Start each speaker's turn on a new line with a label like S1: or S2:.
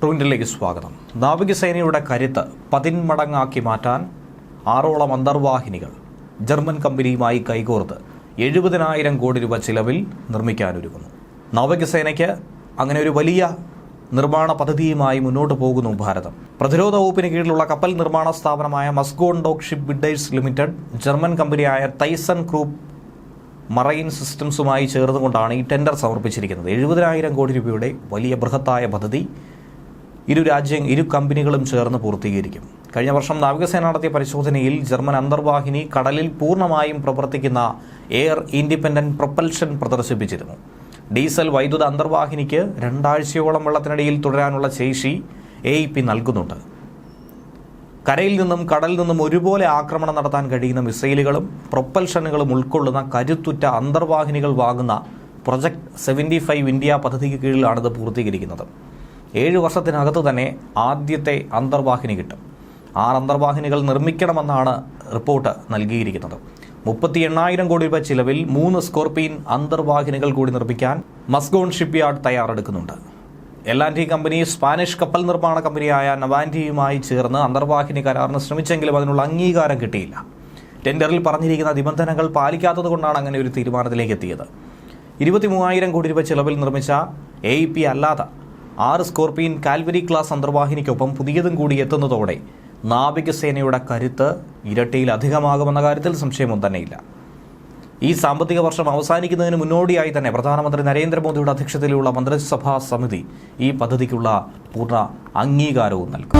S1: ട്രൂവിന്റിലേക്ക് സ്വാഗതം. നാവികസേനയുടെ കരുത്ത് പതിന്മടങ്ങാക്കി മാറ്റാൻ ആറോളം അന്തർവാഹിനികൾ ജർമ്മൻ കമ്പനിയുമായി കൈകോർത്ത് എഴുപതിനായിരം കോടി രൂപ ചിലവിൽ നിർമ്മിക്കാനൊരുങ്ങുന്നു. നാവികസേനയ്ക്ക് അങ്ങനെ ഒരു വലിയ നിർമ്മാണ പദ്ധതിയുമായി മുന്നോട്ട് പോകുന്നു ഭാരതം. പ്രതിരോധ വകുപ്പിന് കീഴിലുള്ള കപ്പൽ നിർമ്മാണ സ്ഥാപനമായ Mazagon dock ship builders limited German കമ്പനിയായ തൈസൺ ഗ്രൂപ്പ് മറൈൻ സിസ്റ്റംസുമായി ചേർന്നുകൊണ്ടാണ് ഈ ടെൻഡർ സമർപ്പിച്ചിരിക്കുന്നത്. എഴുപതിനായിരം കോടി രൂപയുടെ വലിയ ബൃഹത്തായ പദ്ധതി ഇരു രാജ്യം ഇരു കമ്പനികളും ചേർന്ന് പൂർത്തീകരിക്കും. കഴിഞ്ഞ വർഷം നാവികസേന നടത്തിയ പരിശോധനയിൽ ജർമ്മൻ അന്തർവാഹിനി കടലിൽ പൂർണമായും പ്രവർത്തിക്കുന്ന എയർ ഇൻഡിപെൻഡന്റ് പ്രൊപ്പൽഷൻ പ്രദർശിപ്പിച്ചിരുന്നു. ഡീസൽ വൈദ്യുത അന്തർവാഹിനിക്ക് രണ്ടാഴ്ചയോളം വെള്ളത്തിനടിയിൽ തുടരാനുള്ള ശേഷി എ നൽകുന്നുണ്ട്. കരയിൽ നിന്നും കടലിൽ നിന്നും ഒരുപോലെ ആക്രമണം നടത്താൻ കഴിയുന്ന മിസൈലുകളും പ്രൊപ്പൽഷനുകളും ഉൾക്കൊള്ളുന്ന കരുത്തുറ്റ അന്തർവാഹിനികൾ വാങ്ങുന്ന പ്രൊജക്ട് സെവന്റി ഫൈവ് ഇന്ത്യ പദ്ധതിക്ക് കീഴിലാണിത് പൂർത്തീകരിക്കുന്നത്. ഏഴ് വർഷത്തിനകത്ത് തന്നെ ആദ്യത്തെ അന്തർവാഹിനി കിട്ടും. ആറ് അന്തർവാഹിനികൾ നിർമ്മിക്കണമെന്നാണ് റിപ്പോർട്ട് നൽകിയിരിക്കുന്നത്. മുപ്പത്തി എണ്ണായിരം കോടി രൂപ ചിലവിൽ മൂന്ന് സ്കോർപിയൻ അന്തർവാഹിനികൾ കൂടി നിർമ്മിക്കാൻ മസ്ഗോൺ ഷിപ്പ്യാർഡ് തയ്യാറെടുക്കുന്നുണ്ട്. എൽ ആൻഡ് കമ്പനി സ്പാനിഷ് കപ്പൽ നിർമ്മാണ കമ്പനിയായ നവാൻഡിയുമായി ചേർന്ന് അന്തർവാഹിനി കരാറിന് ശ്രമിച്ചെങ്കിലും അതിനുള്ള അംഗീകാരം കിട്ടിയില്ല. ടെൻഡറിൽ പറഞ്ഞിരിക്കുന്ന നിബന്ധനകൾ പാലിക്കാത്തതുകൊണ്ടാണ് അങ്ങനെ ഒരു തീരുമാനത്തിലേക്ക് എത്തിയത്. ഇരുപത്തി മൂവായിരം കോടി രൂപ ചിലവിൽ നിർമ്മിച്ച എ ഇ പി അല്ലാത്ത ആറ് സ്കോർപിയൻ കാൽവരി ക്ലാസ് അന്തർവാഹിനിക്കൊപ്പം പുതിയതും കൂടി എത്തുന്നതോടെ നാവികസേനയുടെ കരുത്ത് ഇരട്ടിയിലധികമാകുമെന്ന കാര്യത്തിൽ സംശയമൊന്നും തന്നെയില്ല. ഈ സാമ്പത്തിക വർഷം അവസാനിക്കുന്നതിന് മുന്നോടിയായി തന്നെ പ്രധാനമന്ത്രി നരേന്ദ്രമോദിയുടെ അധ്യക്ഷതയിലുള്ള മന്ത്രിസഭാ സമിതി ഈ പദ്ധതിക്കുള്ള പൂർണ അംഗീകാരവും നൽകും.